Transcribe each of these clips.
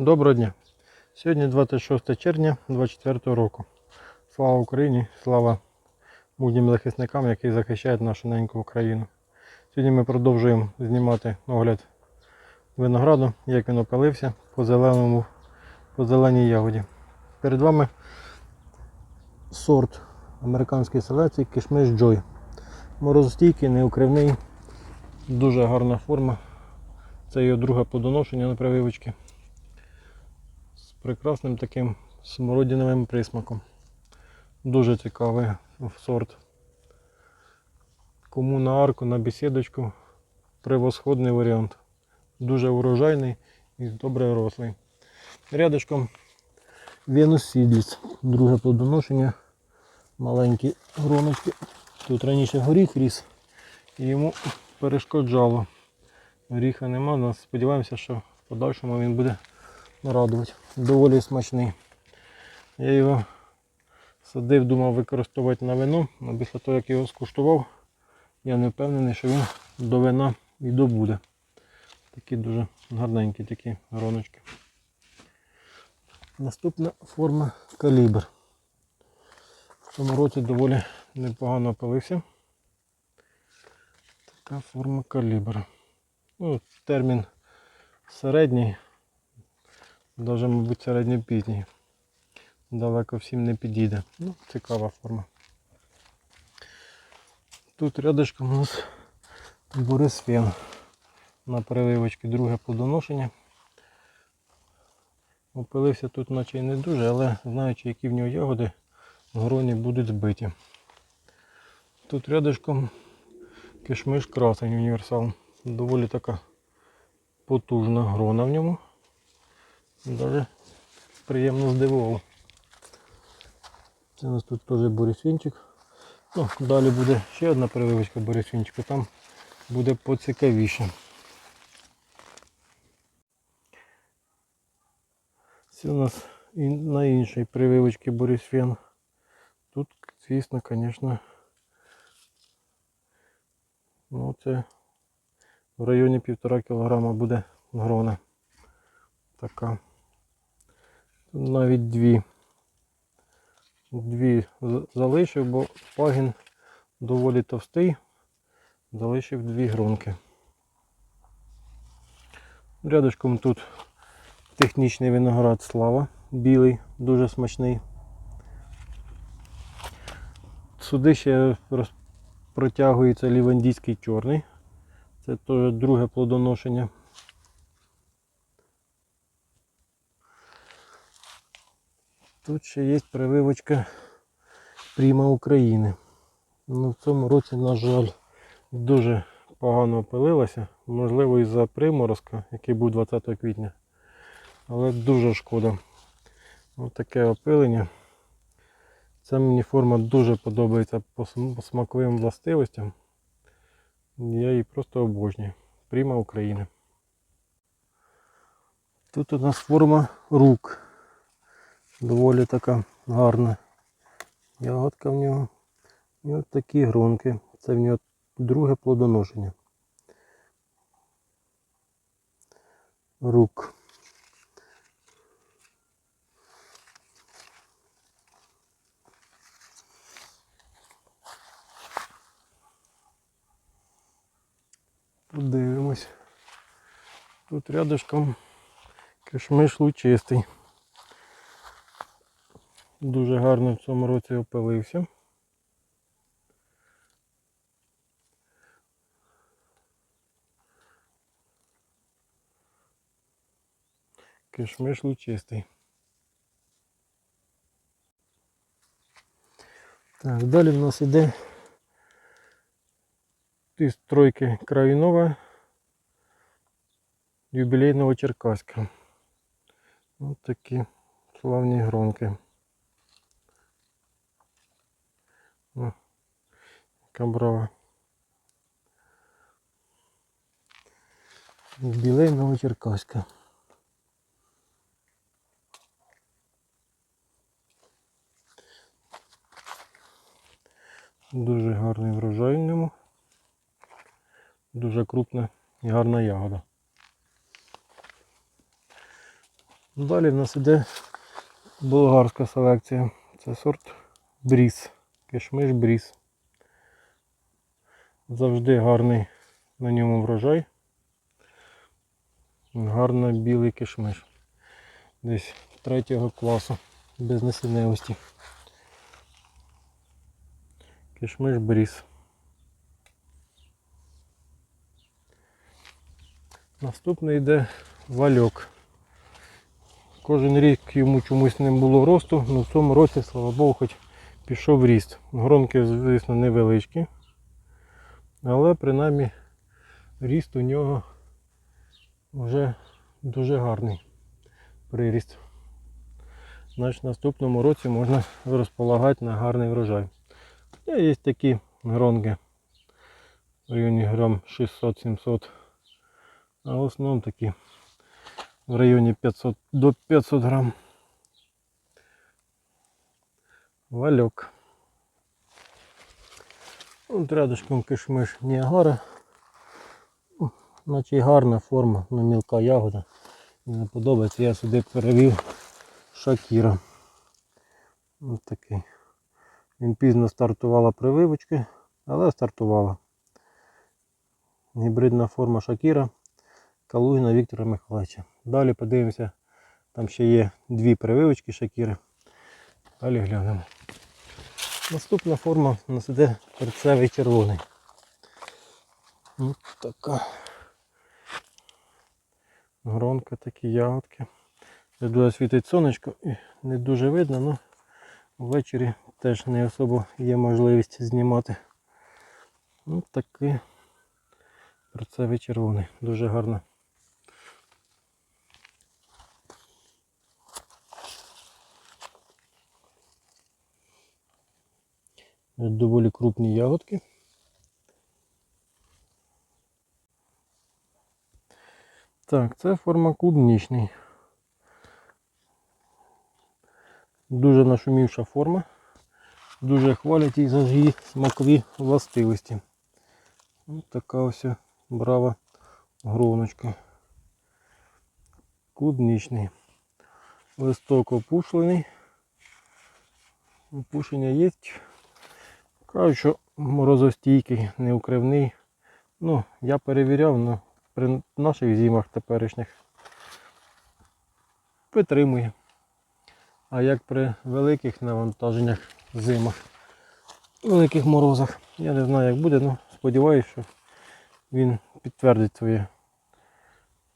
Доброго дня. Сьогодні 26 червня 24 року. Слава Україні, слава мужнім захисникам, які захищають нашу неньку Україну. Сьогодні ми продовжуємо знімати огляд винограду, як він опилився по зеленому, по зеленій ягоді. Перед вами сорт американської селекції кишмиш Joy. Морозостійкий, неукривний, дуже гарна форма. Це його друге плодоношення на прививочці з прекрасним таким смородиновим присмаком. Дуже цікавий сорт. Кому на арку, на бесідочку превосходний варіант. Дуже урожайний і добре рослий. Рядочком Venus Seedless. Друге плодоношення. Маленькі гроночки. Тут раніше горіх ріс і йому перешкоджало. Горіха нема, сподіваємося, що в подальшому він буде радувати. Доволі смачний. Я його садив, думав використовувати на вино, але після того, як його скуштував, я не впевнений, що він до вина і добуде. Такі дуже гарненькі такі гроночки. Наступна форма калібр. В цьому році доволі непогано опилився. Така форма калібр. Ну, термін середній, навіть, мабуть, середньопізній. Далеко всім не підійде. Ну, цікава форма. Тут рядышком у нас Борисфен на прививочці друге плодоношення. Опилився тут наче і не дуже, але знаючи, які в нього ягоди, гроні будуть збиті. Тут рядышком кишмиш красень універсал. Доволі така потужна грона в ньому. Даже приємно здивував. Це у нас тут теж борисвінчик. Ну, далі буде ще одна переливочка борисвінчика, там буде поцікавіше. Це у нас і на іншій прививочці борисфен. Тут, звісно, звісно, ну це в районі півтора кілограма буде грона. Така. Навіть дві. Дві залишив, бо пагін доволі товстий. Залишив дві гронки. Рядочком тут технічний виноград слава, білий, дуже смачний. Сюди ще протягується лівандійський чорний. Це теж друге плодоношення. Тут ще є прививочка Пріма України. Ну, в цьому році, на жаль, дуже погано опилилася. Можливо, із-за приморозка, який був 20 квітня. Але дуже шкода. Ось таке опилення. Ця мені форма дуже подобається по смаковим властивостям. Я її просто обожнюю. Пріма України. Тут у нас форма рук. Доволі така гарна. Ягодка в нього. І от такі гронки. Це в нього друге плодоношення. Рук. Подивимось. Тут рядышком кишмиш лучистий. Дуже гарно в цьому році опилився. Кишмиш лучистий. Так, далі в нас іде із тройки Країнова юбілейного Черкаська. Ось такі славні гронки. О, яка брава. Юбілейного Черкаська. Дуже гарний врожай в ньому. Дуже крупна і гарна ягода. Далі в нас іде болгарська селекція. Це сорт бріз. Кишмиш бріз. Завжди гарний на ньому врожай. Гарно білий кишмиш. Десь третього класу без насінневості. Кишмиш бріз. Наступний йде вальок. Кожен рік йому чомусь не було росту, але в цьому році, слава Богу, хоч пішов ріст. Гронки, звісно, невеличкі. Але принаймні ріст у нього вже дуже гарний приріст. Значить, в наступному році можна розполагати на гарний врожай. Є такі гронки в районі грам 600-700. А в основному такі в районі 500 до 500 грам. Вальок. От рядышком кишмиш Ніагара. Наче гарна форма, але мілка ягода. Мені не подобається. Я сюди перевів Шакіра. Ось такий. Він пізно стартувала прививочки, але стартувала. Гібридна форма Шакіра. Калугіна Віктора Михайловича. Далі подивимося, там ще є дві прививочки Шакіри. Далі глянемо. Наступна форма у нас іде перцевий червоний. Ось така. Гронка, такі ягодки. Де дуже світить сонечко і не дуже видно, але ввечері теж не особо є можливість знімати. Ось такий перцевий червоний. Дуже гарно. Доволі крупні ягодки. Так, це форма клубнічний. Дуже нашумівша форма. Дуже хвалять її за її смакові властивості. Ось така ось брава гроночка. Клубнічний. Листок опушлений. Опушення є. Кажуть, що морозостійкий, неукривний. Ну, я перевіряв, але при наших зимах теперішніх витримує. А як при великих навантаженнях зимах, великих морозах, я не знаю як буде, але сподіваюся, що він підтвердить своє,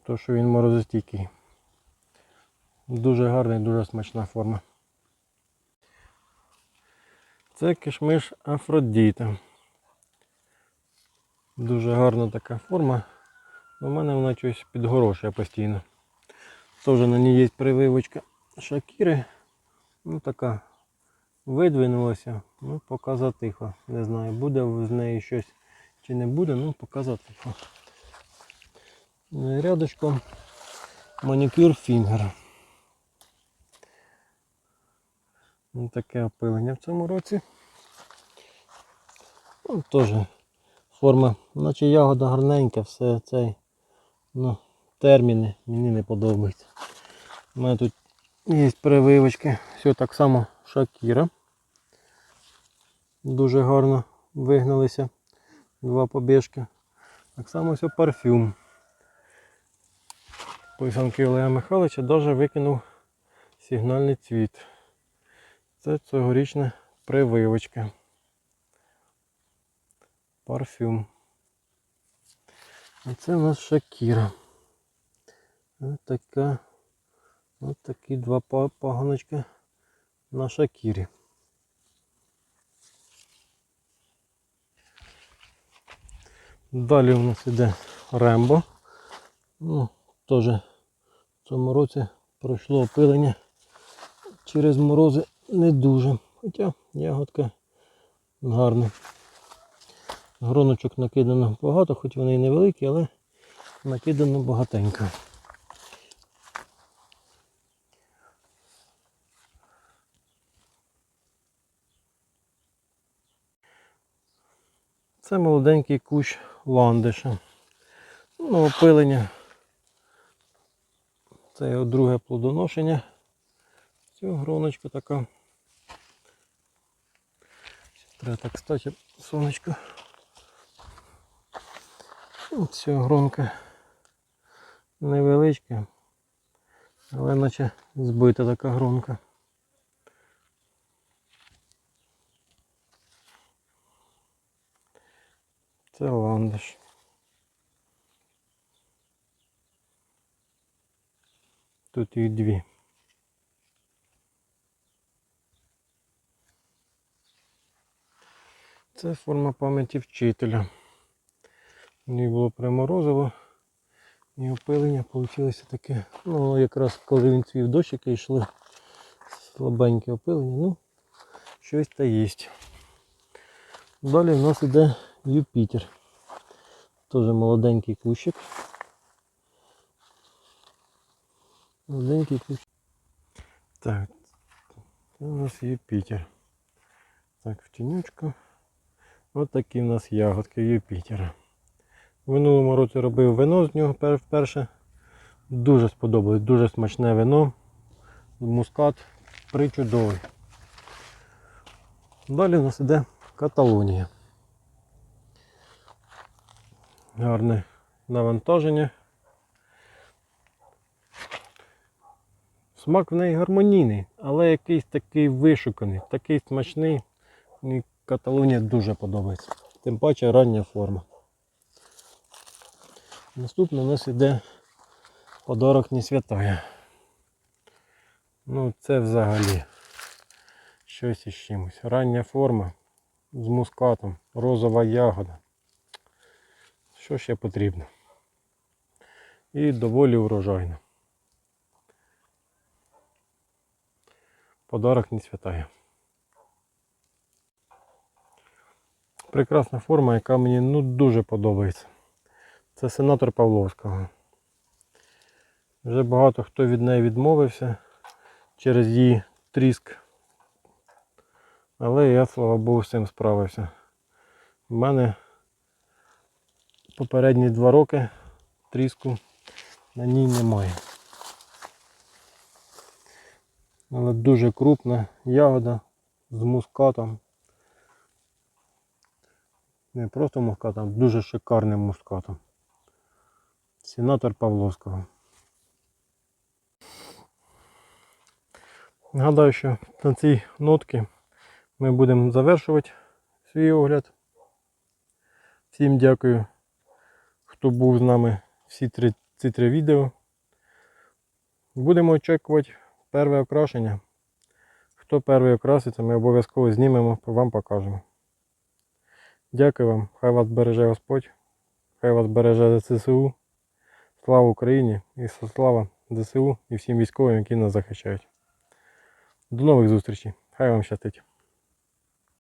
то що він морозостійкий. Дуже гарна і дуже смачна форма. Це кишмиш Афродіта. Дуже гарна така форма. У мене вона щось підгорошує постійно. Теж на ній є прививочка шакіри. Ну така видвинулася, ну поки затихо. Не знаю, буде з неї щось чи не буде, ну поки затихо. Рядочком манікюр фінгер. Ось таке опилення в цьому році. Ну, теж форма, наче ягода гарненька, все цей, ну, терміни мені не подобаються. У мене тут є прививочки, все так само шакіра. Дуже гарно вигналися. Два побіжки. Так само все парфюм. Писанки Олега Михайловича навіть викинув сигнальний цвіт. Це цьогорічна прививочка. Парфюм. А це у нас Шакіра. Ось така. Ось такі два па- паганочки на Шакірі. Далі у нас іде Рембо. Ну, теж в цьому році пройшло опилення через морози не дуже. Хоча ягодка гарна. Гроночок накидано багато, хоч вони і невеликі, але накидано багатенько. Це молоденький кущ ландиша. Ну, опилення Це його друге плодоношення. Цю гроночка така. Треба так стати сонечко. Ця гронка невеличка, але наче збита така гронка. Це ландиш. Тут їх дві. Це форма пам'яті вчителя. Мені було приморозило. І опилення вийшло таке. Ну, якраз коли він цвів дощики йшли слабеньке опилення, ну, щось та є. Далі в нас іде Юпітер. Теж молоденький кущик. Молоденький кущик. Так, це у нас Юпітер. Так, в тінючку. Ось такі в нас ягодки Юпітера. В минулому році робив вино з нього вперше. Дуже сподобалось, дуже смачне вино. Мускат причудовий. Далі у нас іде Каталонія. Гарне навантаження. Смак в неї гармонійний, але якийсь такий вишуканий, такий смачний. Мені Каталонія дуже подобається. Тим паче рання форма. Наступне у нас іде подарок не святая. Ну це взагалі щось із чимось. Рання форма з мускатом, розова ягода. Що ще потрібно? І доволі урожайно. Подарок не святая. Прекрасна форма, яка мені ну, дуже подобається. Це сенатор Павловського. Вже багато хто від неї відмовився через її тріск. Але я, слава Богу, з цим справився. У мене попередні два роки тріску на ній немає. Але дуже крупна ягода з мускатом. Не просто мускатом, а дуже шикарним мускатом. Сенатор Павловського. Нагадаю, що на цій нотці ми будемо завершувати свій огляд. Всім дякую, хто був з нами всі три, ці три відео. Будемо очікувати перше окрашення. Хто перший окраситься, ми обов'язково знімемо, вам покажемо. Дякую вам, хай вас береже Господь, хай вас береже ЗСУ. Слава Україні і слава ЗСУ і всім військовим, які нас захищають. До нових зустрічей. Хай вам щастить.